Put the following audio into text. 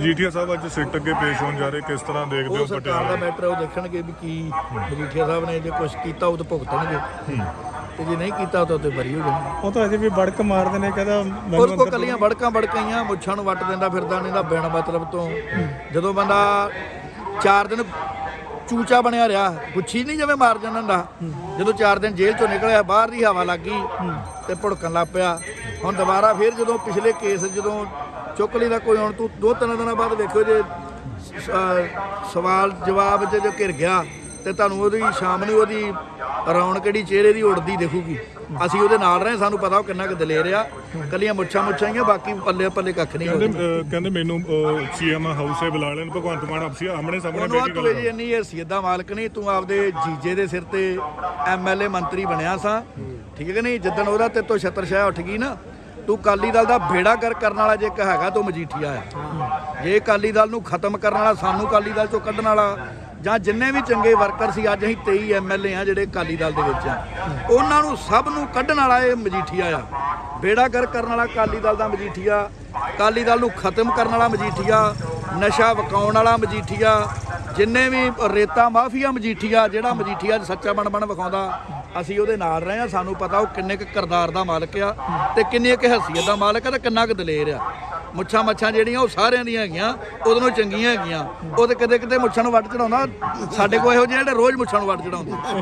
ਜੀਟੀਆ ਸਾਹਿਬ ਅੱਜ ਸਿੱਟ ਅੱਗੇ ਪੇਸ਼ ਹੋਣ ਜਾ ਰਹੇ ਕਿਸ ਤਰ੍ਹਾਂ ਦੇਖਦੇ ਹੋ ਉਹ ਸਰਕਾਰ ਦਾ ਮੈਟਰ ਉਹ ਦੇਖਣਗੇ ਵੀ ਕੀ ਮਜੀਠੀਆ ਸਾਹਿਬ ਨੇ ਜੇ ਕੁਝ ਕੀਤਾ ਉਹ ਤਾਂ ਭੁਗਤਣਗੇ। ਤੇ ਜੇ ਨਹੀਂ ਕੀਤਾ ਤਾਂ ਤੇ ਬਰੀ ਹੋ ਜਾਣਗੇ ਉਹ ਤਾਂ ਅਜੇ ਵੀ ਬੜਕ ਮਾਰਦੇ ਨੇ ਕਹਿੰਦਾ ਮੈਨੂੰ ਕੋ ਕੱਲੀਆਂ ਵੜਕਾਂ ਵੜਕਾਈਆਂ ਮੁੱਛਾਂ ਨੂੰ ਵੱਟ ਦਿੰਦਾ ਫਿਰਦਾ ਨਹੀਂ ਦਾ ਬਿਨ ਮਤਲਬ ਤੋਂ। ਜਦੋਂ ਬੰਦਾ ਚਾਰ ਦਿਨ ਚੂਚਾ ਬਣਿਆ ਰਿਹਾ ਗੁੱਛੀ ਨਹੀਂ ਜਿਵੇਂ ਮਾਰ ਜਾਂਦਾ ਹੁੰਦਾ। ਜਦੋਂ ਚਾਰ ਦਿਨ ਜੇਲ੍ਹ ਚੋਂ ਨਿਕਲਿਆ ਬਾਹਰ ਦੀ ਹਵਾ ਲੱਗ ਗਈ ਤੇ ਭੁੜਕਣ ਲੱਗ ਪਿਆ। ਹੁਣ ਦੁਬਾਰਾ ਫਿਰ ਜਦੋਂ ਪਿਛਲੇ ਕੇਸ ਜਦੋਂ ਚੁੱਕ ਲਈ ਦਾ ਕੋਈ ਹੁਣ ਤੂੰ ਦੋ ਤਿੰਨ ਦਿਨਾਂ ਬਾਅਦ ਵੇਖੋ ਜੇ ਸਵਾਲ ਜਵਾਬ 'ਚ ਜੋ ਘਿਰ ਗਿਆ ਤੇ ਤੁਹਾਨੂੰ ਉਹਦੀ ਸ਼ਾਮ ਨੂੰ ਉਹਦੀ ਰੌਣਕ ਜਿਹੜੀ ਚਿਹਰੇ ਦੀ ਉੜਦੀ ਦੇਖੂਗੀ। ਅਸੀਂ ਉਹਦੇ ਨਾਲ ਰਹੇ ਸਾਨੂੰ ਪਤਾ ਉਹ ਕਿੰਨਾ ਕੁ ਦਲੇਰ ਆ। ਕੱਲੀਆਂ ਮੁੱਛਾਂ ਮੁੱਛਾਂ ਹੀ ਆ ਬਾਕੀ ਪੱਲੇ ਪੱਲੇ ਕੱਖ ਨਹੀਂ ਕਹਿੰਦੇ ਕਹਿੰਦੇ ਮੈਨੂੰ ਸੀਐਮ ਹਾਊਸੇ ਬੁਲਾ ਲੈਣ ਭਗਵੰਤ ਮਾਨ ਆਪਸੀ ਆਮਣੇ ਸਾਹਮਣੇ ਬੈਠ ਤੂੰ ਗੱਲ ਜੀ ਇੰਨੀ ਹੈਸੀਅਤ ਦਾ ਮਾਲਕ ਨਹੀਂ ਤੂੰ ਆਪਦੇ ਜੀਜੇ ਦੇ ਸਿਰ ਤੇ ਐਮਐਲਏ ਮੰਤਰੀ ਬਣਿਆ ਸਾਂ। ਠੀਕ ਹੈ ਕਿ ਨਹੀਂ? ਜਿੱਦਣ ਉਹਦਾ ਤੇ ਤੋਂ ਛਤਰਛਾਇਆ ਉੱਠ ਗਈ ਨਾ ਤੂੰ ਕਾਲੀ ਦਲ ਦਾ ਬੇੜਾ ਕਰ ਕਰਨ ਵਾਲਾ ਜੇ ਇੱਕ ਹੈਗਾ ਤੂੰ ਮਜੀਠੀਆ ਆ। ਜੇ ਕਾਲੀ ਦਲ ਨੂੰ ਖਤਮ ਕਰਨ ਵਾਲਾ ਸਾਨੂੰ ਕਾਲੀ ਦਲ ਚੋਂ ਕੱਢਣ ਵਾਲਾ ਜਾਂ ਜਿੰਨੇ ਵੀ ਚੰਗੇ ਵਰਕਰ ਸੀ, ਅੱਜ ਅਸੀਂ 23 ਐਮਐਲਏ ਆ ਜਿਹੜੇ ਕਾਲੀ ਦਲ ਦੇ ਵਿੱਚ ਆ। ਉਹਨਾਂ ਨੂੰ ਸਭ ਨੂੰ ਕੱਢਣ ਵਾਲਾ ਇਹ ਮਜੀਠੀਆ ਆ। ਬੇੜਾ ਕਰ ਕਰਨ ਵਾਲਾ ਕਾਲੀ ਦਲ ਦਾ ਮਜੀਠੀਆ ਕਾਲੀ ਦਲ ਨੂੰ ਖਤਮ ਕਰਨ ਵਾਲਾ ਮਜੀਠੀਆ, ਨਸ਼ਾ ਵਕਾਉਣ ਵਾਲਾ ਮਜੀਠੀਆ, ਜਿੰਨੇ ਵੀ ਰੇਤਾ ਮਾਫੀਆ ਮਜੀਠੀਆ, ਜਿਹੜਾ ਮਜੀਠੀਆ ਸੱਚਾ ਬਣ ਬਣ ਵਿਖਾਉਂਦਾ ਅਸੀਂ ਉਹਦੇ ਨਾਲ ਰਹੇ ਆ ਸਾਨੂੰ ਪਤਾ ਉਹ ਕਿੰਨੇ ਕੁ ਕਰਦਾਰ ਦਾ ਮਾਲਕ ਆ ਤੇ ਕਿੰਨੀ ਕੁ ਹੈਸੀਅਤ ਦਾ ਮਾਲਕ ਆ ਤੇ ਕਿੰਨਾ ਕੁ ਦਲੇਰ ਆ। ਮੁੱਛਾਂ ਮੱਛਾਂ ਜਿਹੜੀਆਂ ਉਹ ਸਾਰਿਆਂ ਦੀਆਂ ਹੈਗੀਆਂ, ਉਹਦੇ ਨੂੰ ਚੰਗੀਆਂ ਹੈਗੀਆਂ। ਉਹ ਤੇ ਕਿਤੇ ਕਿਤੇ ਮੁੱਛਾਂ ਨੂੰ ਵੱਟ ਚੜਾਉਂਦਾ। ਸਾਡੇ ਕੋਲ ਇਹੋ ਜਿਹੇ ਜਿਹੜੇ ਰੋਜ਼ ਮੁੱਛਾਂ ਨੂੰ ਵੱਟ ਚੜਾਉਂਦੇ।